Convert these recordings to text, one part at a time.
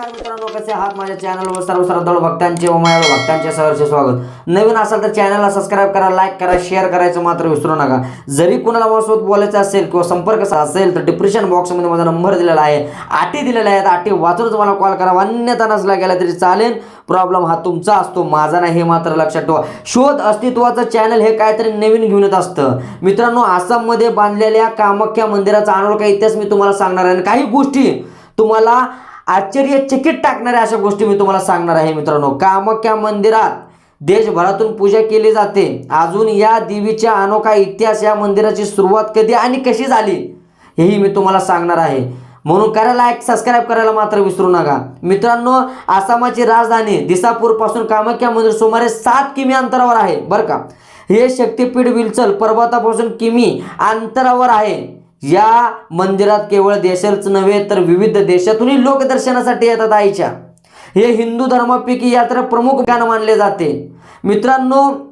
नमस्कार मित्रांनो कसे आहात माझ्या चॅनलवर सर्व श्रद्धाळू भक्तांचे व मायाळू भक्तांचे सहर्ष स्वागत. नवीन असाल तर चॅनलला सबस्क्राईब करा लाईक करा शेअर करायचं मात्र विसरू नका. जरी कुणाला माझ्यासोबत बोलायचं असेल किंवा संपर्क असेल तर डिप्रेशन बॉक्समध्ये माझा नंबर दिलेला आहे. आटी दिलेल्या आहेत आटी वाचूनच मला कॉल करा. अन्यथा नसला गेला तरी चालेल. प्रॉब्लेम हा तुमचा असतो माझा नाही हे मात्र लक्षात ठेवा. शोध अस्तित्वाचं चॅनल हे काहीतरी नवीन घेऊन येत असतं. मित्रांनो आसाममध्ये बांधलेल्या कामाख्या मंदिराचा अनोळखा इतिहास मी तुम्हाला सांगणार आहे. आणि काही गोष्टी तुम्हाला आश्चर्यचकित टाकणाऱ्या अशा गोष्टी मी तुम्हाला सांगणार आहे मित्रांनो. कामाख्या मंदिरात देशभरातून पूजा केली जाते. अजून या देवीच्या अनोखा इतिहास या मंदिराची सुरुवात कधी आणि कशी झाली हेही मी तुम्हाला सांगणार आहे. म्हणून करा लाईक सबस्क्राईब करायला मात्र विसरू नका. मित्रांनो आसामाची राजधानी दिसापूरपासून कामाख्या मंदिर सुमारे सात किमी अंतरावर आहे बरं का? हे शक्तीपीठ विलचल पर्वतापासून किमी अंतरावर आहे. या मंदिरात केवळ देशाच नव्हे तर विविध देशातूनही लोक दर्शनासाठी येतात आईच्या. हे हिंदू धर्मापैकी यात्रा प्रमुख गाणं मानले जाते. मित्रांनो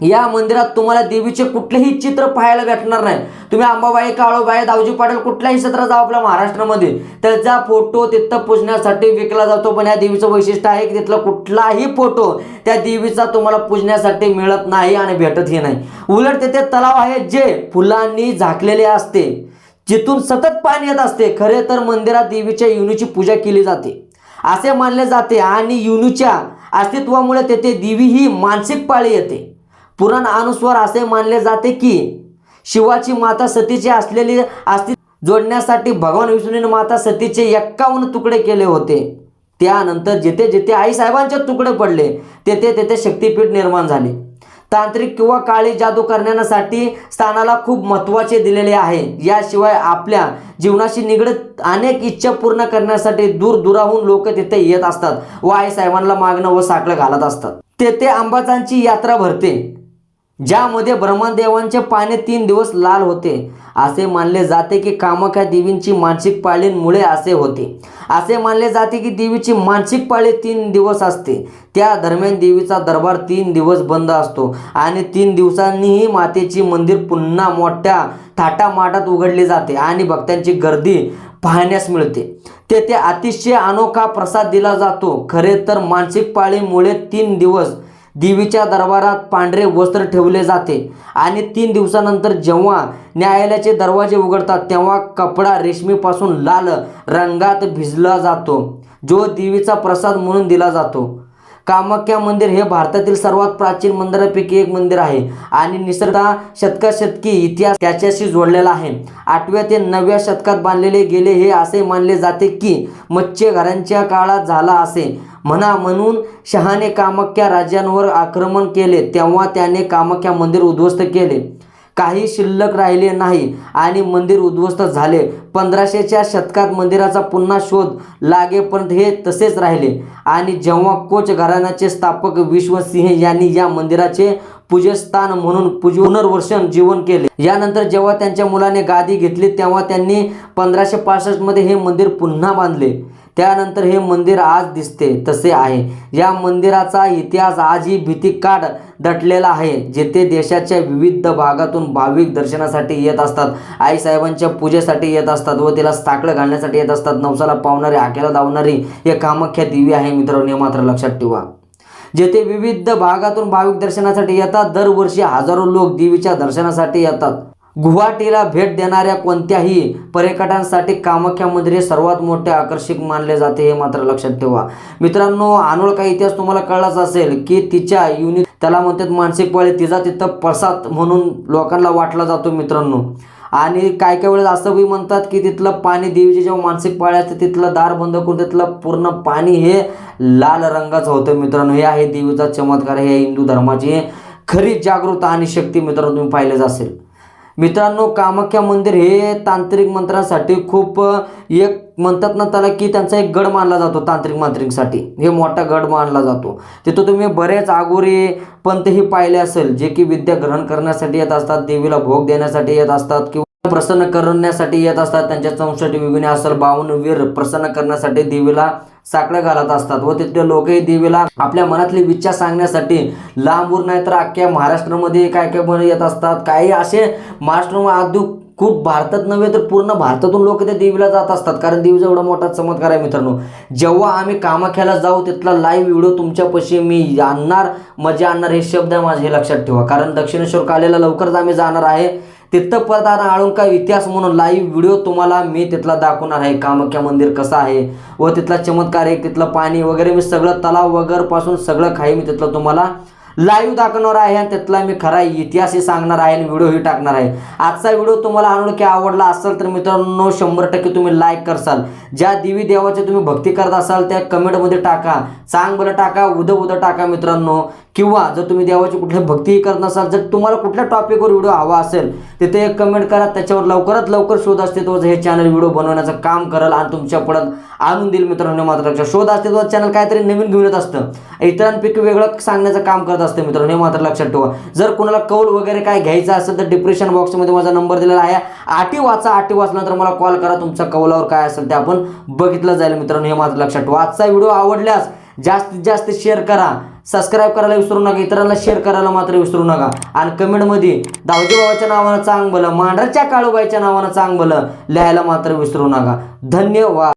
या मंदिरात तुम्हाला देवीचे कुठलेही चित्र पाहायला भेटणार नाही. तुम्ही अंबाबाई काळोबाई दावजी पाटील कुठल्याही क्षेत्रात जाऊ आपल्या महाराष्ट्रामध्ये. त्याचा फोटो तिथं पूजण्यासाठी विकला जातो पण या देवीचं वैशिष्ट्य आहे की तिथला कुठलाही फोटो त्या देवीचा तुम्हाला पूजण्यासाठी मिळत नाही आणि भेटतही नाही. उलट तेथे तलाव आहे जे फुलांनी झाकलेले असते. जिथून सतत पाणी येत असते. खरे तर मंदिरात देवीच्या युनीची पूजा केली जाते. असे मानले जाते आणि युनूच्या अस्तित्वामुळे तेथे देवी ही मानसिक पाळी येते. पुराण अनुस्वार असे मानले जाते की शिवाची माता सतीची असलेली अस्तित्व जोडण्यासाठी भगवान विष्णूने माता सतीचे एक्कावन्न तुकडे केले होते. त्यानंतर जिथे जिथे आईसाहेबांचे तुकडे पडले तेथे तेथे शक्तीपीठ निर्माण झाले. तांत्रिक किंवा काळी जादू करण्यासाठी स्थानाला खूप महत्त्वाचे दिलेले आहे. याशिवाय आपल्या जीवनाशी निगडीत अनेक इच्छा पूर्ण करण्यासाठी दूर दुराहून लोक तिथे येत असतात व आई साहेबांना मागणं व साकडं घालत असतात. तेथे अंबाजांची यात्रा भरते. ज्यामध्ये ब्रह्मदेवांचे पाने तीन दिवस लाल होते. असे मानले जाते की कामाख्या देवींची मानसिक पाळींमुळे असे होते. असे मानले जाते की देवीची मानसिक पाळी तीन दिवस असते. त्या दरम्यान देवीचा दरबार तीन दिवस बंद असतो आणि तीन दिवसांनीही मातेची मंदिर पुन्हा मोठ्या थाटामाटात उघडले जाते आणि भक्तांची गर्दी पाहण्यास मिळते. तेथे अतिशय अनोखा प्रसाद दिला जातो. खरे तर मानसिक पाळीमुळे तीन दिवस देवीच्या दरबारात पांढरे वस्त्र ठेवले जाते. आणि तीन दिवसानंतर जेव्हा न्यायालयाचे दरवाजे उघडतात तेव्हा कपडा रेशमीपासून लाल रंगात भिजला जातो जो देवीचा प्रसाद म्हणून दिला जातो. कामाख्या मंदिर हे भारतातील सर्वात प्राचीन मंदिरापैकी एक मंदिर आहे आणि निसर्गा शतकाशतकी इतिहास त्याच्याशी जोडलेला आहे. आठव्या ते नवव्या शतकात बांधलेले गेले हे असे मानले जाते की मच्छ्यघरांच्या काळात झाला असे. म्हणा म्हणून शहाने कामाख्या राज्यांवर आक्रमण केले तेव्हा त्याने कामाख्या मंदिर उद्ध्वस्त केले. काही शिल्लक राहिले नाही आणि मंदिर उद्ध्वस्त झाले. पंधराशेच्या शतकात मंदिराचा पुन्हा शोध लागेपर्यंत हे तसेच राहिले. आणि जेव्हा कोच घराण्याचे स्थापक विश्वसिंह यांनी या मंदिराचे पूजस्थान म्हणून पूज पुनर्वसन जीवन केले. यानंतर जेव्हा त्यांच्या मुलाने गादी घेतली तेव्हा त्यांनी पंधराशे पासष्टमध्ये हे मंदिर पुन्हा बांधले. त्यानंतर हे मंदिर आज दिसते तसे आहे. या मंदिराचा इतिहास आजही भीतीकाड दटलेला आहे जेथे देशाच्या विविध भागातून भाविक दर्शनासाठी येत असतात आईसाहेबांच्या पूजेसाठी येत असतात व तिला साकडं घालण्यासाठी येत असतात. नवसाला पावणारी आखेला धावणारी हे कामाख्या देवी आहे मित्रांनो मात्र लक्षात ठेवा. जेथे विविध भागातून भाविक दर्शनासाठी येतात दरवर्षी हजारो लोक देवीच्या दर्शनासाठी येतात. गुवाहाटीला भेट देणाऱ्या कोणत्याही पर्यटकांसाठी कामाख्या मंदिर हे सर्वात मोठे आकर्षक मानले जाते हे मात्र लक्षात ठेवा. मित्रांनो अनोळखा इतिहास तुम्हाला कळलाच असेल की तिच्या युनिट त्याला म्हणतात मानसिक पाळी तिचा तिथं प्रसाद म्हणून लोकांना वाटला जातो मित्रांनो. आणि काय काय वेळेस असं बी म्हणतात की तिथलं पाणी देवीची जेव्हा मानसिक पाळी असते तिथलं दार बंद करून तिथलं पूर्ण पाणी हे लाल रंगाचं होतं मित्रांनो. हे आहे देवीचा चमत्कार हे हिंदू धर्माची खरी जागृत आणि शक्ती मित्रांनो तुम्ही पाहिलेच असेल. मित्रांनो कामाख्या मंदिर हे तांत्रिक मंत्रांसाठी खूप एक म्हणतात ना त्याला की त्यांचा एक गड मानला जातो तांत्रिक मांत्रिकसाठी. हे मोठा गड मानला जातो. तिथं तुम्ही बरेच आगोरी पंतही पाहिले असेल जे की विद्या ग्रहण करण्यासाठी येत असतात देवीला भोग देण्यासाठी येत असतात किंवा प्रसन्न करण्यासाठी येत असतात. त्यांच्या चौसष्ट विघ्ने असेल बावन्न वीर प्रसन्न करण्यासाठी देवीला साकडं घालत असतात व तिथले लोकही देवीला आपल्या मनातली विचार सांगण्यासाठी लांबूर नाही तर अख्ख्या महाराष्ट्रामध्ये काय काय बन येत असतात. काही असे महाराष्ट्र अदू खूप भारतात नव्हे तर पूर्ण भारतातून लोक त्या देवीला जात असतात. कारण देवीचा एवढा मोठा चमत्कार आहे मित्रांनो. जेव्हा आम्ही कामाख्याला जाऊ तिथला लाईव्ह व्हिडिओ तुमच्यापाशी मी आणणार मजा आणणार हे शब्द आहे माझे हे लक्षात ठेवा. कारण दक्षिणेश्वर कालेला लवकरच आम्ही जाणार आहे. तिथं आळुंका इतिहास म्हणून लाईव्ह व्हिडिओ तुम्हाला मी तिथला दाखवणार आहे. कामाख्या मंदिर कसं आहे? व तिथला चमत्कार आहे तिथलं पाणी वगैरे मी सगळं तलाव वगैरेपासून सगळं काही मी तिथलं तुम्हाला लाईव्ह दाखवणार आहे आणि त्यातला मी खरा इतिहासही सांगणार आहे आणि व्हिडिओही टाकणार आहे. आजचा व्हिडिओ तुम्हाला अनोळखी आवडला असेल तर मित्रांनो शंभर टक्के तुम्ही लाईक करसाल. ज्या देवी देवाची तुम्ही भक्ती करत असाल त्या कमेंटमध्ये टाका. चांग बरं टाका उदं उदं टाका मित्रांनो. किंवा जर तुम्ही देवाची कुठली भक्तीही करत नसाल जर तुम्हाला कुठल्या टॉपिकवर व्हिडिओ हवा असेल तिथे एक कमेंट करा त्याच्यावर लवकरात लवकर शोध अस्तित्वाचं हे चॅनल व्हिडिओ बनवण्याचं काम करेल आणि तुमच्या पुढं आणून देईल मित्रांनो मात्र लक्ष. शोध अस्तित्वाचं चॅनल काहीतरी नवीन घेऊन येत असतं. इतरांपैकी वेगळं सांगण्याचं काम करत असतं मित्रांनो हे मात्र लक्षात ठेवा. जर कोणाला कौल वगैरे काय घ्यायचं असेल तर डिप्रेशन बॉक्समध्ये माझा नंबर दिलेला आहे. आठी वाचा आठी वाचल्यानंतर मला कॉल करा तुमच्या कौलावर काय असेल ते आपण बघितलं जाईल मित्रांनो हे मात्र लक्षात ठेवा. आजचा व्हिडिओ आवडल्यास जास्तीत जास्त शेअर करा. सबस्क्राईब करायला विसरू नका इतरांना शेअर करायला मात्र विसरू नका. आणि कमेंटमध्ये दावजीबाबाच्या नावानं चांग भलं मांढरच्या काळूबाईच्या नावानं चांग भलं लिहायला मात्र विसरू नका. धन्यवाद.